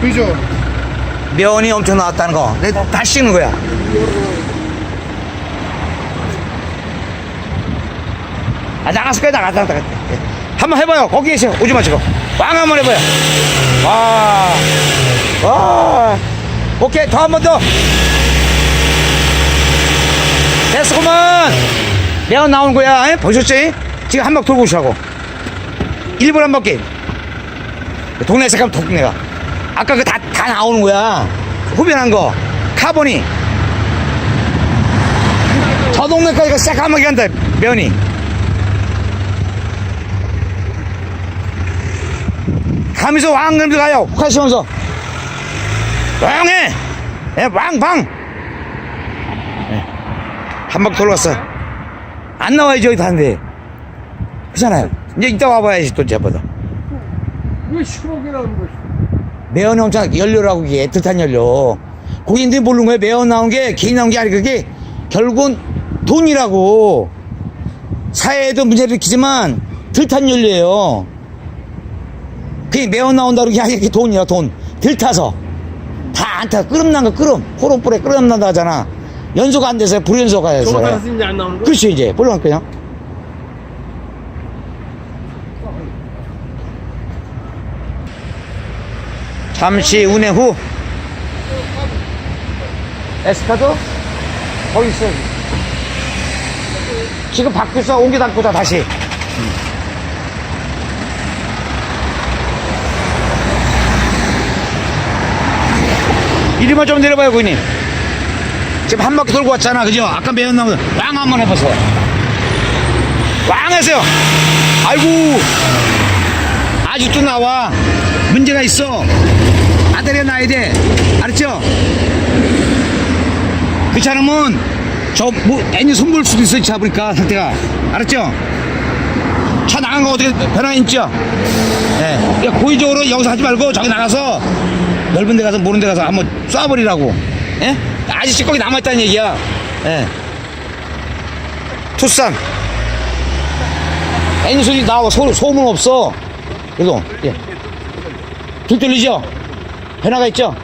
그죠? 면이 엄청 나왔다는 거. 근데 다 씻는 거야. 아, 나갔을 거야, 나갔다, 나갔다. 예. 한번 해봐요. 거기 계세요. 오지 마시고. 왕 한번 해봐요. 와. 와. 오케이, 더 한 번 더. 됐구만. 면 나온 거야. 예? 보셨지? 지금 한 바퀴 돌고 오시라고. 1분 한 바퀴. 동네에서 가면 동네가. 아까 그 다, 다 나오는 거야. 흡연한 거. 카본이. 저 동네까지 가 새까맣게 간다, 면이. 가면서 왕 그러면서 가요. 혹하시면서. 왕해! 예, 왕, 방! 예. 한 바퀴 돌아갔어. 안 나와야지, 여기 다는데. 그렇잖아요. 이제 이따 와봐야지, 또 제보다. 왜 시끄럽게라는 것이? 매연 엄청 연료라고 이게 애틋한 연료. 고객님들이 모르는 거예요. 매연 나온 게 개인 나온 게 아니 그게 결국은 돈이라고. 사회에도 문제를 일으키지만 들탄 연료예요. 그게 매연 게 아니 그게 돈이야 돈. 들타서. 다 안 타. 끓음 난 거 끓음. 호롱불에 끓음 난다 하잖아. 연소가 안 돼서 불연소가. 저거 다 쓰는지 안 나오는 거? 그렇지 이제. 물론 그냥. 잠시 운행 후. 에스카도? 거기 있어요. 지금 바뀌었어 옮겨 닫고다 다시. 이리만 좀 내려봐요 고객님. 지금 한 바퀴 돌고 왔잖아 그죠? 아까 매연 나무 왕 한번 해보세요. 왕 하세요. 아이고. 아직도 나와. 문제가 있어 돼 알았죠? 그렇지 않으면 저뭐 애니 손볼 수도 있어 잡으니까 상태가 알았죠? 차 나간 거 어떻게 변화 있죠? 예. 야, 고의적으로 여기서 하지 말고 저기 나가서 넓은 데 가서 모르는 데 가서 한번 쏴버리라고 예? 아직 찌꺼기 남아있다는 얘기야 예. 투싼 애니 소리 나와 소, 소문 없어 그래도 예. 길 뚫리죠? 변화가 있죠?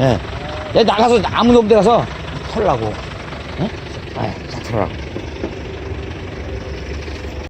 예. 내 나가서 아무도 없는 데 가서 털라고. 예? 아, 다 털어라.